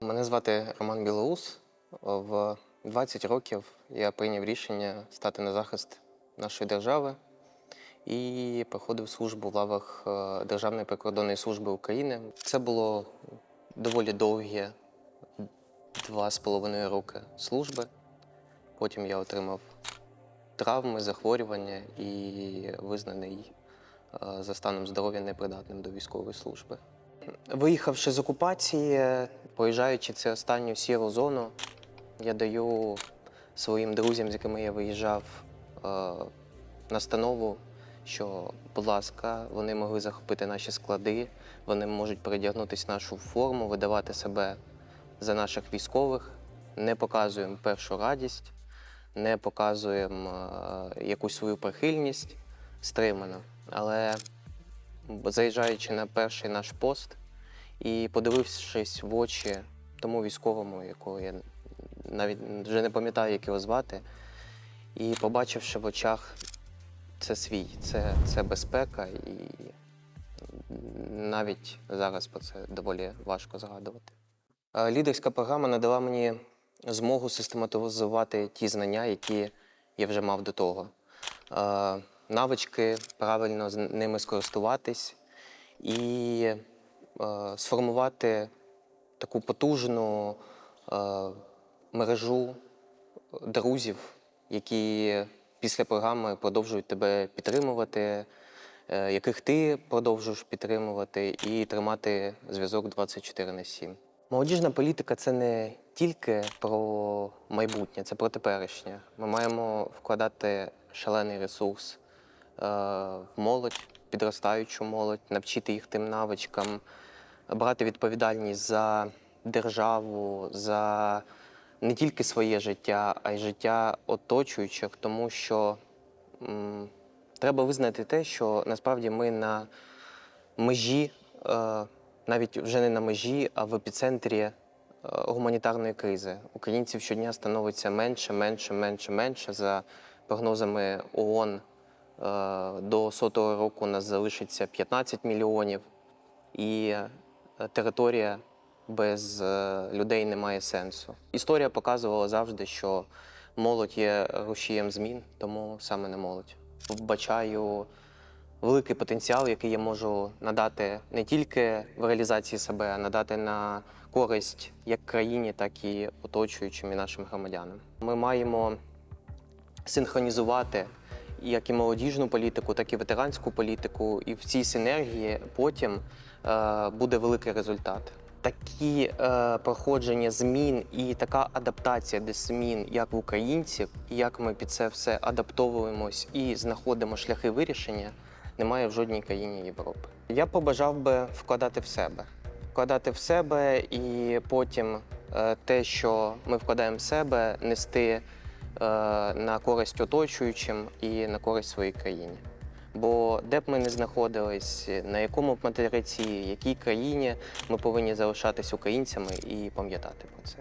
Мене звати Роман Білоус. В 20 років я прийняв рішення стати на захист нашої держави і проходив службу в лавах е, Державної прикордонної служби України. Це було доволі довгі два з половиною роки служби. Потім я отримав травми, захворювання і визнаний е, за станом здоров'я непридатним до військової служби. Виїхавши з окупації, проїжджаючи цю останню сіру зону, я даю своїм друзям, з якими я виїжджав, е, настанову, що, будь ласка, вони могли захопити наші склади, вони можуть передягнутися нашу форму, видавати себе за наших військових, не показуємо першу радість, не показуємо е, якусь свою прихильність стримано. Але заїжджаючи на перший наш пост і подивившись в очі тому військовому, якого я навіть вже не пам'ятаю, як його звати, і побачивши в очах це свій, це, це безпека, і навіть зараз про це доволі важко згадувати. Лідерська програма надала мені змогу систематизувати ті знання, які я вже мав до того. Навички правильно з ними скористуватись і сформувати таку потужну е, мережу друзів, які після програми продовжують тебе підтримувати, е, яких ти продовжуєш підтримувати і тримати зв'язок 24 на 7. Молодіжна політика це не тільки про майбутнє, це про теперішнє. Ми маємо вкладати шалений ресурс е, в молодь, підростаючу молодь, навчити їх тим навичкам, брати відповідальність за державу, за не тільки своє життя, а й життя оточуючих, тому що м, треба визнати те, що насправді ми на межі, е, навіть вже не на межі, а в епіцентрі е, гуманітарної кризи. Українців щодня становиться менше, менше, менше, менше. За прогнозами ООН е, до сотого року нас залишиться 15 мільйонів, і територія без е, людей не має сенсу. Історія показувала завжди, що молодь є рушієм змін, тому саме не молодь. Вбачаю великий потенціал, який я можу надати не тільки в реалізації себе, а надати на користь як країні, так і оточуючим і нашим громадянам. Ми маємо синхронізувати як і молодіжну політику, так і ветеранську політику, і в цій синергії потім е, буде великий результат. Такі е, проходження змін і така адаптація до змін, як в українців, як ми під це все адаптовуємось і знаходимо шляхи вирішення, немає в жодній країні Європи. Я побажав би вкладати в себе, вкладати в себе і потім е, те, що ми вкладаємо в себе, нести на користь оточуючим і на користь своїй країні. Бо де б ми не знаходились, на якому б материці, якій країні, ми повинні залишатись українцями і пам'ятати про це.